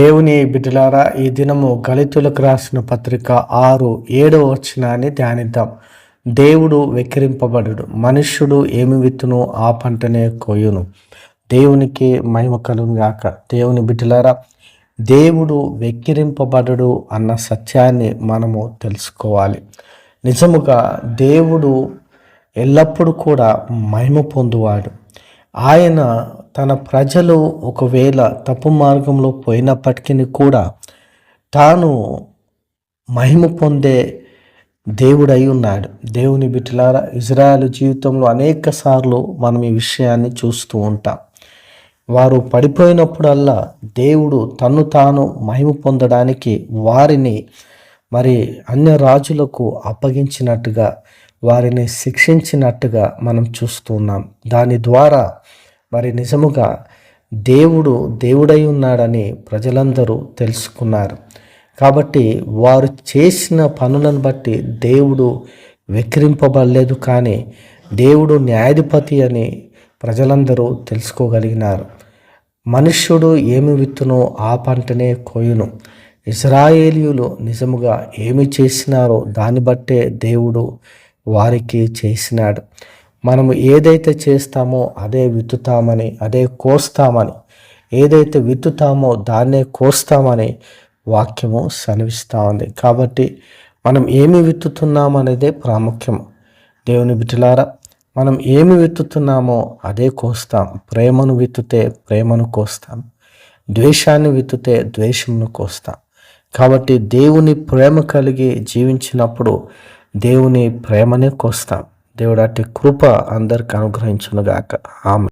దేవుని బిడ్డలారా ఈ దినము గళితులకు రాసిన పత్రిక ఆరు ఏడవ వచనాన్ని ధ్యానిద్దాం. దేవుడు వెక్కిరింపబడు మనుష్యుడు ఏమి విత్తును ఆ పంటనే కోయును దేవునికి మహిమ కలుగాక దేవుని బిడ్డలారా దేవుడు వెక్కిరింపబడడు అన్న సత్యాన్ని మనము తెలుసుకోవాలి. నిజముగా దేవుడు ఎల్లప్పుడూ కూడా మహిమ పొందువాడు. ఆయన తన ప్రజలు ఒకవేళ తప్పు మార్గంలో పోయినప్పటికీ కూడా తాను మహిమ పొందే దేవుడై ఉన్నాడు. దేవుని బిడ్డలారా ఇజ్రాయల్ జీవితంలో అనేక సార్లు మనం ఈ విషయాన్ని చూస్తూ ఉంటాం. వారు పడిపోయినప్పుడల్లా దేవుడు తను తాను మహిమ పొందడానికి వారిని మరి అన్య రాజులకు అప్పగించినట్టుగా వారిని శిక్షించినట్టుగా మనం చూస్తున్నాం దాని ద్వారా మరి నిజముగా దేవుడు దేవుడై ఉన్నాడని ప్రజలందరూ తెలుసుకున్నారు. కాబట్టి వారు చేసిన పనులను బట్టి దేవుడు వెక్కిరింపబడలేదు కానీ దేవుడు న్యాయాధిపతి అని ప్రజలందరూ తెలుసుకోగలిగినారు. మనుష్యుడు ఏమి విత్తునో ఆ పంటనే కోయును. ఇజ్రాయేలీయులు నిజముగా ఏమి చేసినారో దాన్ని బట్టే దేవుడు వారికి చేసినాడు. మనము ఏదైతే చేస్తామో అదే విత్తుతామని అదే కోస్తామని ఏదైతే విత్తుతామో దాన్నే కోస్తామని వాక్యము సెలవిస్తూ ఉంది. కాబట్టి మనం ఏమి విత్తుతున్నాం అనేదే ప్రాముఖ్యం. దేవుని బిడ్డలారా మనం ఏమి విత్తుతున్నామో అదే కోస్తాం. ప్రేమను విత్తుతే ప్రేమను కోస్తాం. ద్వేషాన్ని విత్తుతే ద్వేషమును కోస్తాం. కాబట్టి దేవుని ప్రేమ కలిగి జీవించినప్పుడు దేవుని ప్రేమనే కోస్తాం. దేవుడు అట్టి కృప అందరికి అనుగ్రహించునుగాక. ఆమె